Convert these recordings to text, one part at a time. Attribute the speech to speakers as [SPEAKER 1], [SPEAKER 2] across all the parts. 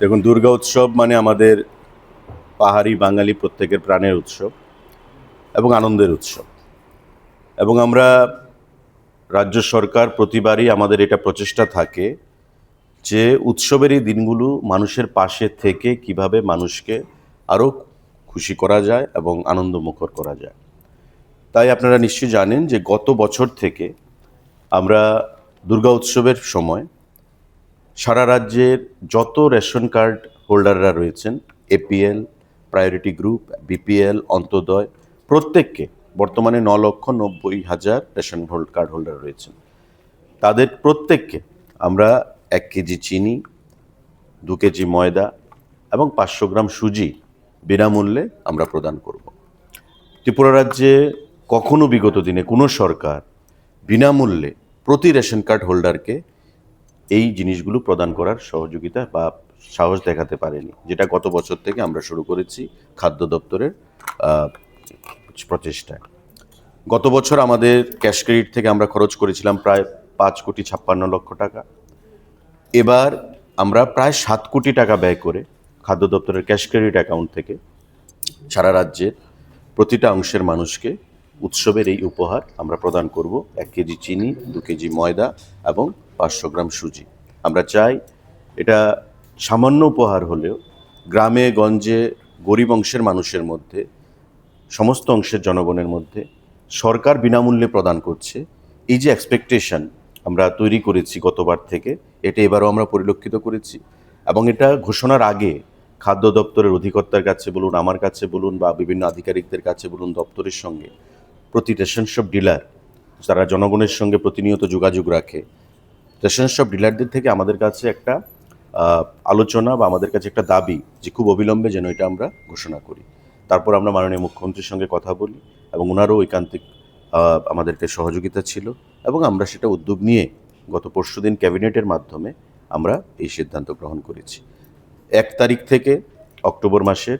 [SPEAKER 1] দেখুন, দুর্গা উৎসব মানে আমাদের পাহাড়ি বাঙালি প্রত্যেকের প্রাণের উৎসব এবং আনন্দের উৎসব। এবং আমরা রাজ্য সরকার প্রতিবারই আমাদের এটা প্রচেষ্টা থাকে যে উৎসবের এই দিনগুলো মানুষের পাশে থেকে কীভাবে মানুষকে আরও খুশি করা যায় এবং আনন্দমুখর করা যায়। তাই আপনারা নিশ্চয়ই জানেন যে গত বছর থেকে আমরা দুর্গা উৎসবের সময় সারা রাজ্যের যত রেশন কার্ড হোল্ডাররা রয়েছেন, APL, priority group, BPL, Antyodaya, প্রত্যেককে বর্তমানে ন লক্ষ নব্বই হাজার রেশন হোল্ড কার্ড হোল্ডার রয়েছেন। তাদের প্রত্যেককে আমরা এক কেজি চিনি, দু কেজি ময়দা এবং পাঁচশো গ্রাম সুজি বিনামূল্যে আমরা প্রদান করব। ত্রিপুরা রাজ্যে কখনো বিগত দিনে কোনো সরকার বিনামূল্যে প্রতি রেশন কার্ড হোল্ডারকে এই জিনিসগুলো প্রদান করার সহযোগিতা বা সাহস দেখাতে পারেনি। যেটা গত বছর থেকে আমরা শুরু করেছি খাদ্য দপ্তরের প্রচেষ্টায়। গত বছর আমাদের ক্যাশ ক্রেডিট থেকে আমরা খরচ করেছিলাম প্রায় পাঁচ কোটি ছাপ্পান্ন লক্ষ টাকা। এবার আমরা প্রায় সাত কোটি টাকা ব্যয় করে খাদ্য দপ্তরের ক্যাশ ক্রেডিট অ্যাকাউন্ট থেকে সারা রাজ্যের প্রতিটা অংশের মানুষকে উৎসবের এই উপহার আমরা প্রদান করব। এক কেজি চিনি, দু কেজি ময়দা এবং পাঁচশো গ্রাম সুজি। আমরা চাই এটা সামান্য উপহার হলেও গ্রামে, গঞ্জে, গরিব অংশের মানুষের মধ্যে, সমস্ত অংশের জনগণের মধ্যে সরকার বিনামূল্যে প্রদান করছে। এই যে এক্সপেকটেশন আমরা তৈরি করেছি গতবার থেকে, এটা এবারও আমরা পরিলক্ষিত করেছি। এবং এটা ঘোষণার আগে খাদ্য দপ্তরের অধিকর্তার কাছে বলুন, আমার কাছে বলুন বা বিভিন্ন আধিকারিকদের কাছে বলুন, দপ্তরের সঙ্গে প্রতি রেশন শপ ডিলার, যারা জনগণের সঙ্গে প্রতিনিয়ত যোগাযোগ রাখে রেশন শপ ডিলারদের থেকে আমাদের কাছে একটা আলোচনা বা আমাদের কাছে একটা দাবি যে খুব অবিলম্বে যেন এটা আমরা ঘোষণা করি। তারপর আমরা মাননীয় মুখ্যমন্ত্রীর সঙ্গে কথা বলি এবং ওনারও ঐকান্তিক আমাদেরকে সহযোগিতা ছিল এবং আমরা সেটা উদ্যোগ নিয়ে গত পরশুদিন ক্যাবিনেটের মাধ্যমে আমরা এই সিদ্ধান্ত গ্রহণ করেছি। এক তারিখ থেকে অক্টোবর মাসের,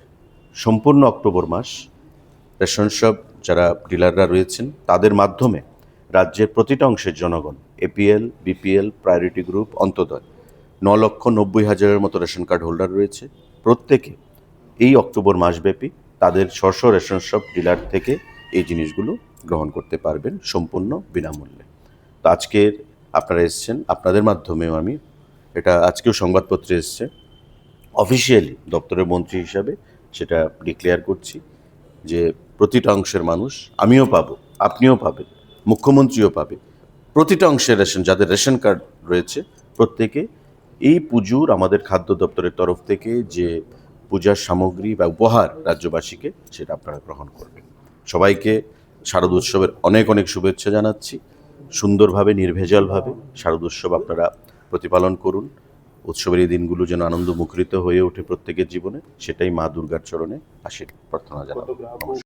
[SPEAKER 1] সম্পূর্ণ অক্টোবর মাস, রেশন শপ যারা ডিলাররা রয়েছেন তাদের মাধ্যমে রাজ্যের প্রতিটা অংশের জনগণ APL BPL priority group Antyodaya. ন লক্ষ নব্বই হাজারের মতো রেশন কার্ড হোল্ডার রয়েছে। প্রত্যেকে এই অক্টোবর মাসব্যাপী তাদের স্ব রেশন শপ ডিলার থেকে এই জিনিসগুলো গ্রহণ করতে পারবেন সম্পূর্ণ বিনামূল্যে। তো আজকের আপনারা এসছেন, আপনাদের মাধ্যমেও আমি এটা আজকেও সংবাদপত্রে এসছে। অফিসিয়ালি দপ্তরের মন্ত্রী হিসাবে সেটা ডিক্লেয়ার করছি যে প্রতিটা অংশের মানুষ আমিও পাবো, আপনিও পাবেন, মুখ্যমন্ত্রীও পাবে প্রতিটা অংশের রেশন, যাদের রেশন কার্ড রয়েছে প্রত্যেকে, এই পুজোর আমাদের খাদ্য দপ্তরের তরফ থেকে যে পূজার সামগ্রী বা উপহার রাজ্যবাসীকে, সেটা আপনারা গ্রহণ করবেন। সবাইকে শারদ উৎসবের অনেক অনেক শুভেচ্ছা জানাচ্ছি। সুন্দরভাবে, নির্ভেজালভাবে শারদ উৎসব আপনারা প্রতিপালন করুন। উৎসবের এই দিনগুলো যেন আনন্দ মুখরিত হয়ে ওঠে প্রত্যেকের জীবনে, সেটাই মা দুর্গার চরণে আশীর প্রার্থনা জানাব।